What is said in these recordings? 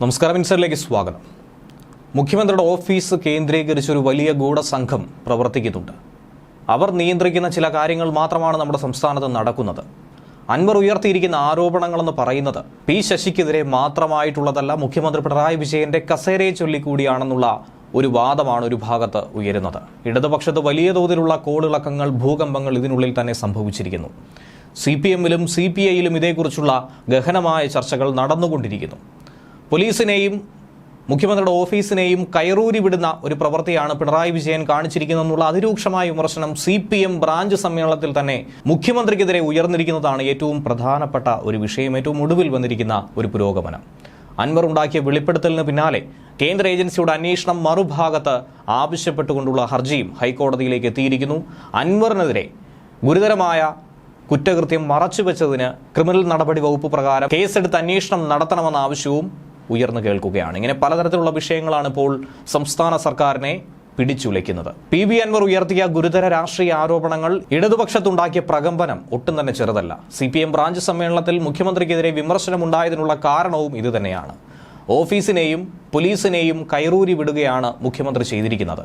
നമസ്കാരം ഇൻസറിലേക്ക് സ്വാഗതം. മുഖ്യമന്ത്രിയുടെ ഓഫീസ് കേന്ദ്രീകരിച്ച് ഒരു വലിയ ഗൂഢസംഘം പ്രവർത്തിക്കുന്നുണ്ട്. അവർ നിയന്ത്രിക്കുന്ന ചില കാര്യങ്ങൾ മാത്രമാണ് നമ്മുടെ സംസ്ഥാനത്ത് നടക്കുന്നത്. അൻവർ ഉയർത്തിയിരിക്കുന്ന ആരോപണങ്ങളെന്ന് പറയുന്നത് പി ശശിക്കെതിരെ മാത്രമായിട്ടുള്ളതല്ല മുഖ്യമന്ത്രി പിണറായി വിജയന്റെ കസേരയെ ചൊല്ലിക്കൂടിയാണെന്നുള്ള ഒരു വാദമാണ് ഒരു ഭാഗത്ത് ഉയരുന്നത്. ഇടതുപക്ഷത്ത് വലിയ തോതിലുള്ള കോളിളക്കങ്ങൾ ഭൂകമ്പങ്ങൾ ഇതിനുള്ളിൽ തന്നെ സംഭവിച്ചിരിക്കുന്നു. സി പി എമ്മിലും സി പി ഐയിലും ഇതേക്കുറിച്ചുള്ള ഗഹനമായ ചർച്ചകൾ നടന്നുകൊണ്ടിരിക്കുന്നു. പോലീസിനെയും മുഖ്യമന്ത്രിയുടെ ഓഫീസിനെയും കയറൂരി വിടുന്ന ഒരു പ്രവൃത്തിയാണ് പിണറായി വിജയൻ കാണിച്ചിരിക്കുന്നതെന്നുള്ള അതിരൂക്ഷമായ വിമർശനം സി പി എം ബ്രാഞ്ച് സമ്മേളനത്തിൽ തന്നെ മുഖ്യമന്ത്രിക്കെതിരെ ഉയർന്നിരിക്കുന്നതാണ് ഏറ്റവും പ്രധാനപ്പെട്ട ഒരു വിഷയം ഏറ്റവും ഒടുവിൽ വന്നിരിക്കുന്ന ഒരു പുരോഗമനം. അൻവർ ഉണ്ടാക്കിയ വെളിപ്പെടുത്തലിന് പിന്നാലെ കേന്ദ്ര ഏജൻസിയുടെ അന്വേഷണം മറുഭാഗത്ത് ആവശ്യപ്പെട്ടുകൊണ്ടുള്ള ഹർജിയും ഹൈക്കോടതിയിലേക്ക് എത്തിയിരിക്കുന്നു. അൻവറിനെതിരെ ഗുരുതരമായ കുറ്റകൃത്യം മറച്ചുവെച്ചതിന് ക്രിമിനൽ നടപടി വകുപ്പ് പ്രകാരം കേസെടുത്ത് അന്വേഷണം നടത്തണമെന്ന ആവശ്യവും ഉയർന്നു കേൾക്കുകയാണ്. ഇങ്ങനെ പലതരത്തിലുള്ള വിഷയങ്ങളാണ് ഇപ്പോൾ സംസ്ഥാന സർക്കാരിനെ പിടിച്ചുലയ്ക്കുന്നത്. പി വി അൻവർ ഉയർത്തിയ ഗുരുതര രാഷ്ട്രീയ ആരോപണങ്ങൾ ഇടതുപക്ഷത്തുണ്ടാക്കിയ പ്രകമ്പനം ഒട്ടും തന്നെ ചെറുതല്ല. സി പി എം ബ്രാഞ്ച് സമ്മേളനത്തിൽ മുഖ്യമന്ത്രിക്കെതിരെ വിമർശനമുണ്ടായതിനുള്ള കാരണവും ഇതുതന്നെയാണ്. ഓഫീസിനെയും പോലീസിനെയും കൈറൂരി വിടുകയാണ് മുഖ്യമന്ത്രി ചെയ്തിരിക്കുന്നത്.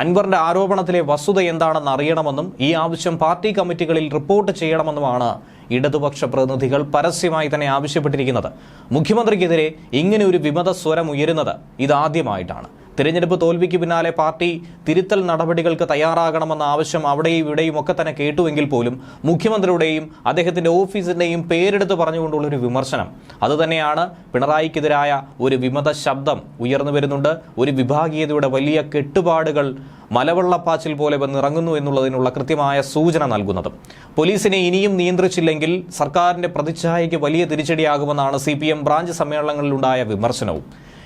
അൻവറിന്റെ ആരോപണത്തിലെ വസ്തുത എന്താണെന്ന് അറിയണമെന്നും ഈ ആവശ്യം പാർട്ടി കമ്മിറ്റികളിൽ റിപ്പോർട്ട് ചെയ്യണമെന്നുമാണ് ഇടതുപക്ഷ പ്രതിനിധികൾ പരസ്യമായി തന്നെ ആവശ്യപ്പെട്ടിരിക്കുന്നത്. മുഖ്യമന്ത്രിക്കെതിരെ ഇങ്ങനെ ഒരു വിമത സ്വരം ഉയരുന്നത് ഇതാദ്യമായിട്ടാണ്. തിരഞ്ഞെടുപ്പ് തോൽവിക്ക് പിന്നാലെ പാർട്ടി തിരുത്തൽ നടപടികൾക്ക് തയ്യാറാകണമെന്ന ആവശ്യം അവിടെയും ഇവിടെയും ഒക്കെ തന്നെ കേട്ടുവെങ്കിൽ പോലും മുഖ്യമന്ത്രിയുടെയും അദ്ദേഹത്തിന്റെ ഓഫീസിന്റെയും പേരെടുത്ത് പറഞ്ഞുകൊണ്ടുള്ള ഒരു വിമർശനം. അതുതന്നെയാണ് പിണറായിക്കെതിരായ ഒരു വിമത ശബ്ദം ഉയർന്നു വരുന്നുണ്ട്. ഒരു വിഭാഗീയതയുടെ വലിയ കെട്ടുപാടുകൾ മലവെള്ളപ്പാച്ചിൽ പോലെ വന്നിറങ്ങുന്നു എന്നുള്ളതിനുള്ള കൃത്യമായ സൂചന നൽകുന്നത്. പോലീസിനെ ഇനിയും നിയന്ത്രിച്ചില്ലെങ്കിൽ സർക്കാരിന്റെ പ്രതിച്ഛായയ്ക്ക് വലിയ തിരിച്ചടിയാകുമെന്നാണ് സി ബ്രാഞ്ച് സമ്മേളനങ്ങളിലുണ്ടായ വിമർശനവും.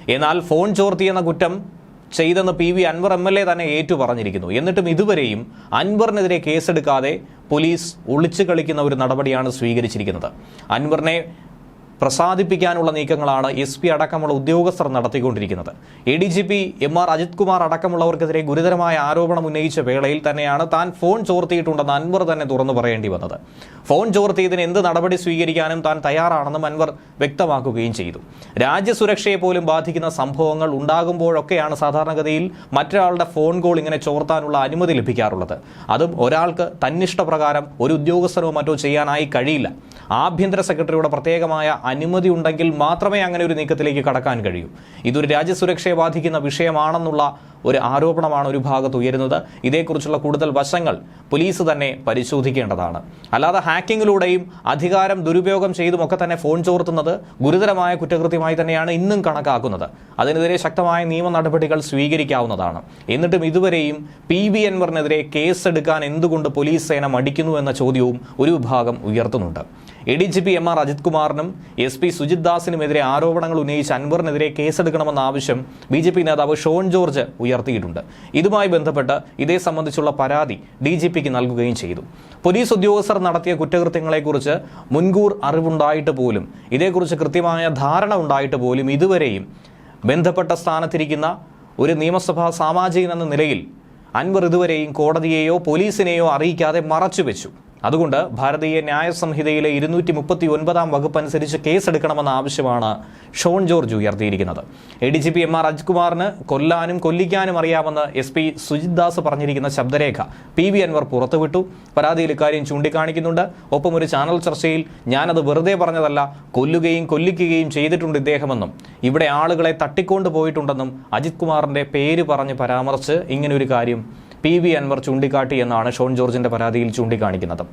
എന്നാൽ ഫോൺ ചോർത്തിയെന്ന കുറ്റം ചെയ്തെന്ന് P V Anvar M L A തന്നെ ഏറ്റു പറഞ്ഞിരിക്കുന്നു എന്നിട്ടും ഇതുവരെയും അൻവറിനെതിരെ കേസെടുക്കാതെ പോലീസ് ഒളിച്ചു കളിക്കുന്ന ഒരു നടപടിയാണ് സ്വീകരിച്ചിരിക്കുന്നത്. അൻവറിനെ പ്രസാദിപ്പിക്കാനുള്ള നീക്കങ്ങളാണ് എസ് പി അടക്കമുള്ള ഉദ്യോഗസ്ഥർ നടത്തിക്കൊണ്ടിരിക്കുന്നത്. A D G P M R Ajith Kumar അടക്കമുള്ളവർക്കെതിരെ ഗുരുതരമായ ആരോപണം ഉന്നയിച്ച വേളയിൽ തന്നെയാണ് താൻ ഫോൺ ചോർത്തിയിട്ടുണ്ടെന്ന് അൻവർ തന്നെ തുറന്നു പറയേണ്ടി വന്നത്. ഫോൺ ചോർത്തിയതിന് എന്ത് നടപടി സ്വീകരിക്കാനും താൻ തയ്യാറാണെന്നും അൻവർ വ്യക്തമാക്കുകയും ചെയ്തു. രാജ്യസുരക്ഷയെ പോലും ബാധിക്കുന്ന സംഭവങ്ങൾ ഉണ്ടാകുമ്പോഴൊക്കെയാണ് സാധാരണഗതിയിൽ മറ്റൊരാളുടെ ഫോൺ കോൾ ഇങ്ങനെ ചോർത്താനുള്ള അനുമതി ലഭിക്കാറുള്ളത്. അതും ഒരാൾക്ക് തന്നിഷ്ടപ്രകാരം ഒരു ഉദ്യോഗസ്ഥനോ മറ്റോ ചെയ്യാനായി കഴിയില്ല. ആഭ്യന്തര സെക്രട്ടറിയുടെ പ്രത്യേകമായ അനുമതി ഉണ്ടെങ്കിൽ മാത്രമേ അങ്ങനെ ഒരു നീക്കത്തിലേക്ക് കടക്കാൻ കഴിയൂ. ഇതൊരു രാജ്യസുരക്ഷയെ ബാധിക്കുന്ന വിഷയമാണെന്നുള്ള ഒരു ആരോപണമാണ് ഒരു ഭാഗത്ത് ഉയരുന്നത്. ഇതേക്കുറിച്ചുള്ള കൂടുതൽ വശങ്ങൾ പോലീസ് തന്നെ പരിശോധിക്കേണ്ടതാണ്. അല്ലാതെ ഹാക്കിങ്ങിലൂടെയും അധികാരം ദുരുപയോഗം ചെയ്തുമൊക്കെ തന്നെ ഫോൺ ചോർത്തുന്നത് ഗുരുതരമായ കുറ്റകൃത്യമായി തന്നെയാണ് ഇന്നും കണക്കാക്കുന്നത്. അതിനെതിരെ ശക്തമായ നിയമ നടപടികൾ സ്വീകരിക്കാവുന്നതാണ്. എന്നിട്ടും ഇതുവരെയും പി ബി എൻവറിനെതിരെ കേസെടുക്കാൻ എന്തുകൊണ്ട് പോലീസ് സേന മടിക്കുന്നു എന്ന ചോദ്യവും ഒരു വിഭാഗം ഉയർത്തുന്നുണ്ട്. A D G P M R Ajith കുമാറിനും S P Sujith ദാസിനുമെതിരെ ആരോപണങ്ങൾ ഉന്നയിച്ച് അൻവറിനെതിരെ കേസെടുക്കണമെന്ന ആവശ്യം ബി ജെ പി നേതാവ് ഷോൺ ജോർജ് ഉയർത്തിയിട്ടുണ്ട്. ഇതുമായി ബന്ധപ്പെട്ട് ഇതേ സംബന്ധിച്ചുള്ള പരാതി ഡി ജി പിക്ക് നൽകുകയും ചെയ്തു. പോലീസ് ഉദ്യോഗസ്ഥർ നടത്തിയ കുറ്റകൃത്യങ്ങളെക്കുറിച്ച് മുൻകൂർ അറിവുണ്ടായിട്ട് പോലും ഇതേക്കുറിച്ച് കൃത്യമായ ധാരണ ഉണ്ടായിട്ട് പോലും ഇതുവരെയും ബന്ധപ്പെട്ട സ്ഥാനത്തിരിക്കുന്ന ഒരു നിയമസഭാ സാമാജികൻ എന്ന നിലയിൽ അൻവർ ഇതുവരെയും കോടതിയെയോ പോലീസിനെയോ അറിയിക്കാതെ മറച്ചുവെച്ചു. അതുകൊണ്ട് ഭാരതീയ ന്യായ സംഹിതയിലെ ഇരുന്നൂറ്റി മുപ്പത്തി ഒൻപതാം വകുപ്പ് അനുസരിച്ച് കേസെടുക്കണമെന്ന ആവശ്യമാണ് Shone George ഉയർത്തിയിരിക്കുന്നത്. A D G P M R അജ്കുമാറിന് കൊല്ലാനും കൊല്ലിക്കാനും അറിയാമെന്ന് എസ് പി സുജിത് ദാസ് പറഞ്ഞിരിക്കുന്ന ശബ്ദരേഖ പി വി അൻവർ പുറത്തുവിട്ടു. പരാതിയിൽ ഇക്കാര്യം ചൂണ്ടിക്കാണിക്കുന്നുണ്ട്. ഒപ്പം ഒരു ചാനൽ ചർച്ചയിൽ ഞാനത് വെറുതെ പറഞ്ഞതല്ല കൊല്ലുകയും കൊല്ലിക്കുകയും ചെയ്തിട്ടുണ്ട് ഇദ്ദേഹമെന്നും. ഇവിടെ ആളുകളെ തട്ടിക്കൊണ്ടു പോയിട്ടുണ്ടെന്നും അജിത് കുമാറിന്റെ പേര് പറഞ്ഞ് പരാമർശിച്ച് ഇങ്ങനൊരു കാര്യം പി വി അൻവർ ചൂണ്ടിക്കാട്ടി എന്നാണ് ഷോൺ ജോർജിന്റെ പരാതിയിൽ ചൂണ്ടിക്കാണിക്കുന്നത്.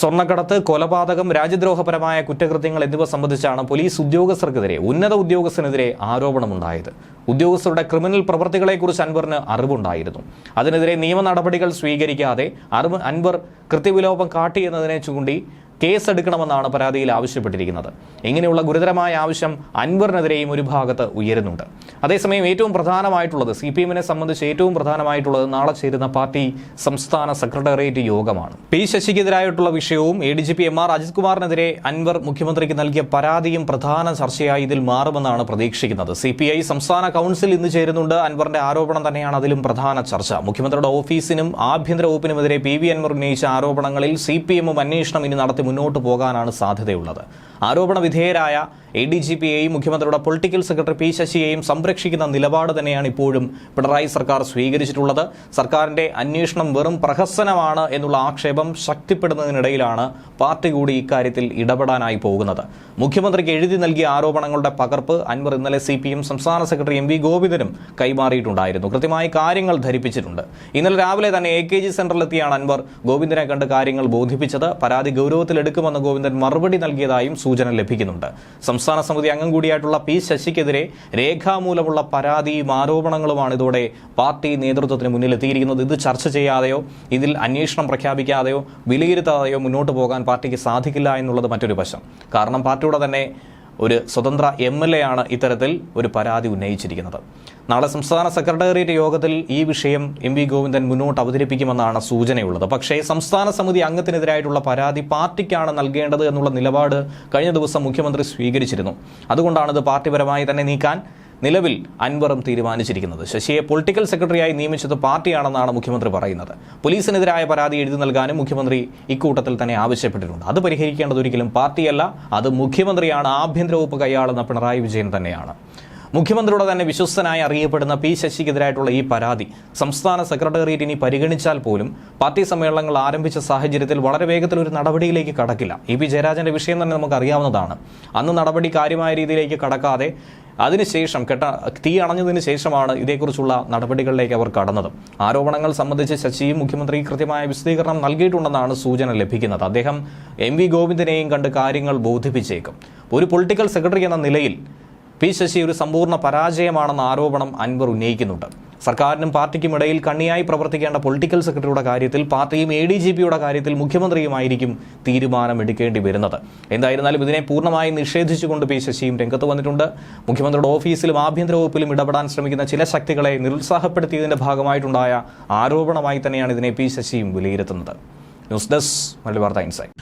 സ്വർണക്കടത്ത് കൊലപാതകം രാജ്യദ്രോഹപരമായ കുറ്റകൃത്യങ്ങൾ എന്നിവ സംബന്ധിച്ചാണ് പോലീസ് ഉദ്യോഗസ്ഥർക്കെതിരെ ഉന്നത ഉദ്യോഗസ്ഥനെതിരെ ആരോപണമുണ്ടായത്. ഉദ്യോഗസ്ഥരുടെ ക്രിമിനൽ പ്രവൃത്തികളെക്കുറിച്ച് അൻവറിന് അറിവുണ്ടായിരുന്നു. അതിനെതിരെ നിയമ നടപടികൾ സ്വീകരിക്കാതെ അറിവ് അൻവർ കൃത്യവിലോപം കാട്ടിയെന്നതിനെ ചൂണ്ടി കേസെടുക്കണമെന്നാണ് പരാതിയിൽ ആവശ്യപ്പെട്ടിരിക്കുന്നത്. ഇങ്ങനെയുള്ള ഗുരുതരമായ ആവശ്യം അൻവറിനെതിരെയും ഒരു ഭാഗത്ത് ഉയരുന്നുണ്ട്. അതേസമയം ഏറ്റവും പ്രധാനമായിട്ടുള്ളത് സി പി എമ്മിനെ സംബന്ധിച്ച് ഏറ്റവും പ്രധാനമായിട്ടുള്ളത് നാളെ ചേരുന്ന പാർട്ടി സംസ്ഥാന സെക്രട്ടേറിയറ്റ് യോഗമാണ്. പി ശശിക്കെതിരായിട്ടുള്ള വിഷയവും A D G P M R Ajith കുമാറിനെതിരെ Anvar മുഖ്യമന്ത്രിക്ക് നൽകിയ പരാതിയും പ്രധാന ചർച്ചയായി ഇതിൽ മാറുമെന്നാണ് പ്രതീക്ഷിക്കുന്നത്. സി പി ഐ സംസ്ഥാന കൗൺസിൽ ഇന്ന് ചേരുന്നുണ്ട്. അൻവറിന്റെ ആരോപണം തന്നെയാണ് അതിലും പ്രധാന ചർച്ച. മുഖ്യമന്ത്രിയുടെ ഓഫീസിനും ആഭ്യന്തര വകുപ്പിനുമെതിരെ പി വി അൻവർ ഉന്നയിച്ച ആരോപണങ്ങളിൽ സി പി എമ്മും അന്വേഷണം ഇനി നടത്തി മുന്നോട്ട് പോകാനാണ് സാധ്യതയുള്ളത് ആരോപണ വിധേയരായ എ ഡി ജി പിയെയും മുഖ്യമന്ത്രിയുടെ പൊളിറ്റിക്കൽ സെക്രട്ടറി പി ശശിയെയും സംരക്ഷിക്കുന്ന നിലപാട് തന്നെയാണ് ഇപ്പോഴും പിണറായി സർക്കാർ സ്വീകരിച്ചിട്ടുള്ളത്. സർക്കാരിന്റെ അന്വേഷണം വെറും പ്രഹസനമാണ് എന്നുള്ള ആക്ഷേപം ശക്തിപ്പെടുന്നതിനിടയിലാണ് പാർട്ടി കൂടി ഇക്കാര്യത്തിൽ ഇടപെടാനായി പോകുന്നത്. മുഖ്യമന്ത്രിക്ക് എഴുതി നൽകിയ ആരോപണങ്ങളുടെ പകർപ്പ് അൻവർ ഇന്നലെ സി പി എം സംസ്ഥാന സെക്രട്ടറി എം വി ഗോവിന്ദനും കൈമാറിയിട്ടുണ്ടായിരുന്നു. കൃത്യമായി കാര്യങ്ങൾ ധരിപ്പിച്ചിട്ടുണ്ട്. ഇന്നലെ രാവിലെ തന്നെ എ കെ ജി സെന്ററിലെത്തിയാണ് അൻവർ ഗോവിന്ദനെ കണ്ട് കാര്യങ്ങൾ ബോധിപ്പിച്ചത്. പരാതി ഗൗരവത്തിലെടുക്കുമെന്ന് ഗോവിന്ദൻ മറുപടി നൽകിയതായും സൂചന ലഭിക്കുന്നുണ്ട്. സംസ്ഥാന സമിതി അംഗം കൂടിയായിട്ടുള്ള പി ശശിക്കെതിരെ രേഖാമൂലമുള്ള പരാതിയും ആരോപണങ്ങളുമാണ് ഇതോടെ പാർട്ടി നേതൃത്വത്തിന് മുന്നിലെത്തിയിരിക്കുന്നത് ഇത് ചർച്ച ചെയ്യാതെയോ ഇതിൽ അന്വേഷണം പ്രഖ്യാപിക്കാതെയോ വിലയിരുത്താതെയോ മുന്നോട്ട് പോകാൻ പാർട്ടിക്ക് സാധിക്കില്ല എന്നുള്ളത് മറ്റൊരു വശം. കാരണം പാർട്ടിയുടെ തന്നെ ഒരു സ്വതന്ത്ര എം എൽ എ ആണ് ഇത്തരത്തിൽ ഒരു പരാതി ഉന്നയിച്ചിരിക്കുന്നത്. നാളെ സംസ്ഥാന സെക്രട്ടേറിയറ്റ് യോഗത്തിൽ ഈ വിഷയം എം വി ഗോവിന്ദൻ മുന്നോട്ട് അവതരിപ്പിക്കുമെന്നാണ് സൂചനയുള്ളത്. പക്ഷേ സംസ്ഥാന സമിതി അംഗത്തിനെതിരായിട്ടുള്ള പരാതി പാർട്ടിക്കാണ് നൽകേണ്ടത് എന്നുള്ള നിലപാട് കഴിഞ്ഞ ദിവസം മുഖ്യമന്ത്രി സ്വീകരിച്ചിരുന്നു. അതുകൊണ്ടാണ് ഇത് പാർട്ടിപരമായി തന്നെ നീക്കാൻ നിലവിൽ അൻവറും തീരുമാനിച്ചിരിക്കുന്നത്. ശശിയെ പൊളിറ്റിക്കൽ സെക്രട്ടറിയായി നിയമിച്ചത് പാർട്ടിയാണെന്നാണ് മുഖ്യമന്ത്രി പറയുന്നത്. പോലീസിനെതിരായ പരാതി എഴുതി നൽകാനും മുഖ്യമന്ത്രി ഇക്കൂട്ടത്തിൽ തന്നെ ആവശ്യപ്പെട്ടിട്ടുണ്ട്. അത് പരിഹരിക്കേണ്ടത് ഒരിക്കലും പാർട്ടിയല്ല അത് മുഖ്യമന്ത്രിയാണ് ആഭ്യന്തര വകുപ്പ് കൈയാളുന്ന പിണറായി വിജയൻ തന്നെയാണ്. മുഖ്യമന്ത്രിയുടെ തന്നെ വിശ്വസ്തനായി അറിയപ്പെടുന്ന പി ശശിക്കെതിരായിട്ടുള്ള ഈ പരാതി സംസ്ഥാന സെക്രട്ടേറിയറ്റ് ഇനി പരിഗണിച്ചാൽ പോലും പാർട്ടി സമ്മേളനങ്ങൾ ആരംഭിച്ച സാഹചര്യത്തിൽ വളരെ വേഗത്തിൽ ഒരു നടപടിയിലേക്ക് കടക്കില്ല. ഇ പി ജയരാജന്റെ വിഷയം തന്നെ നമുക്ക് അറിയാവുന്നതാണ് അന്ന് നടപടി കാര്യമായ രീതിയിലേക്ക് കടക്കാതെ അതിനുശേഷം കെട്ട തീ അണഞ്ഞതിന് ശേഷമാണ് ഇതേക്കുറിച്ചുള്ള നടപടികളിലേക്ക് അവർ കടന്നത്. ആരോപണങ്ങൾ സംബന്ധിച്ച് ശശിയും മുഖ്യമന്ത്രി കൃത്യമായ വിശദീകരണം നൽകിയിട്ടുണ്ടെന്നാണ് സൂചന ലഭിക്കുന്നത്. അദ്ദേഹം എം വി ഗോവിന്ദനെയും കണ്ട് കാര്യങ്ങൾ ബോധിപ്പിച്ചേക്കും. ഒരു പൊളിറ്റിക്കൽ സെക്രട്ടറി എന്ന നിലയിൽ പി ശശി ഒരു സമ്പൂർണ പരാജയമാണെന്ന ആരോപണം അൻവർ ഉന്നയിക്കുന്നുണ്ട്. സർക്കാരിനും പാർട്ടിക്കും ഇടയിൽ കണ്ണിയായി പ്രവർത്തിക്കേണ്ട പൊളിറ്റിക്കൽ സെക്രട്ടറിയുടെ കാര്യത്തിൽ പാർട്ടിയും എ ഡി ജി പിയുടെ കാര്യത്തിൽ മുഖ്യമന്ത്രിയുമായിരിക്കും തീരുമാനമെടുക്കേണ്ടി വരുന്നത്. എന്തായിരുന്നാലും ഇതിനെ പൂർണമായി നിഷേധിച്ചുകൊണ്ട് പി ശശിയും രംഗത്ത് വന്നിട്ടുണ്ട്. മുഖ്യമന്ത്രിയുടെ ഓഫീസിലും ആഭ്യന്തര വകുപ്പിലും ഇടപെടാൻ ശ്രമിക്കുന്ന ചില ശക്തികളെ നിരുത്സാഹപ്പെടുത്തിയതിന്റെ ഭാഗമായിട്ടുണ്ടായ ആരോപണമായി തന്നെയാണ് ഇതിനെ പി ശശിയും വിലയിരുത്തുന്നത്. News desk Malabar insight